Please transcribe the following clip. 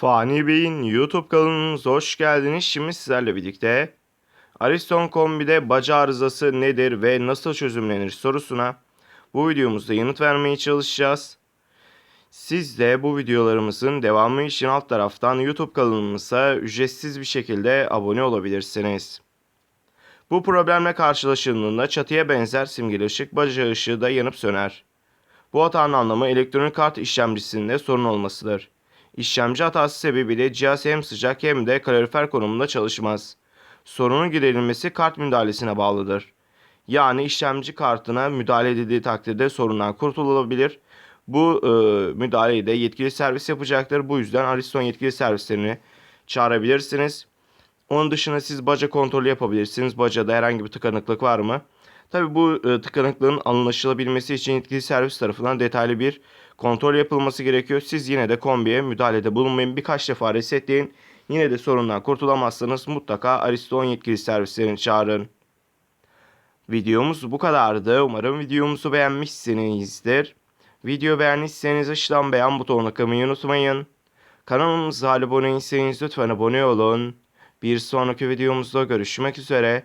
Fani Bey'in YouTube kanalımıza hoş geldiniz. Şimdi sizlerle birlikte Ariston kombide baca arızası nedir ve nasıl çözümlenir sorusuna bu videomuzda yanıt vermeye çalışacağız. Siz de bu videolarımızın devamı için alt taraftan YouTube kanalımıza ücretsiz bir şekilde abone olabilirsiniz. Bu problemle karşılaşıldığında çatıya benzer simgeli ışık baca ışığı da yanıp söner. Bu hatanın anlamı elektronik kart işlemcisinde sorun olmasıdır. İşlemci hatası sebebiyle cihaz hem sıcak hem de kalorifer konumunda çalışmaz. Sorunun giderilmesi kart müdahalesine bağlıdır. Yani işlemci kartına müdahale edildiği takdirde sorundan kurtulabilir. Bu e, müdahaleyi de yetkili servis yapacaktır. Bu yüzden Ariston yetkili servislerini çağırabilirsiniz. Onun dışında siz baca kontrolü yapabilirsiniz. Bacada herhangi bir tıkanıklık var mı? Tabi bu e, tıkanıklığın anlaşılabilmesi için yetkili servis tarafından detaylı bir kontrol yapılması gerekiyor. Siz yine de kombiye müdahalede bulunmayın. Birkaç defa resetleyin. Yine de sorundan kurtulamazsanız mutlaka Ariston yetkili servislerini çağırın. Videomuz bu kadardı. Umarım videomuzu beğenmişsinizdir. Video beğendiyseniz aşağıdan beğen butonuna kılmayı unutmayın. Kanalımıza abone değilseniz lütfen abone olun. Bir sonraki videomuzda görüşmek üzere.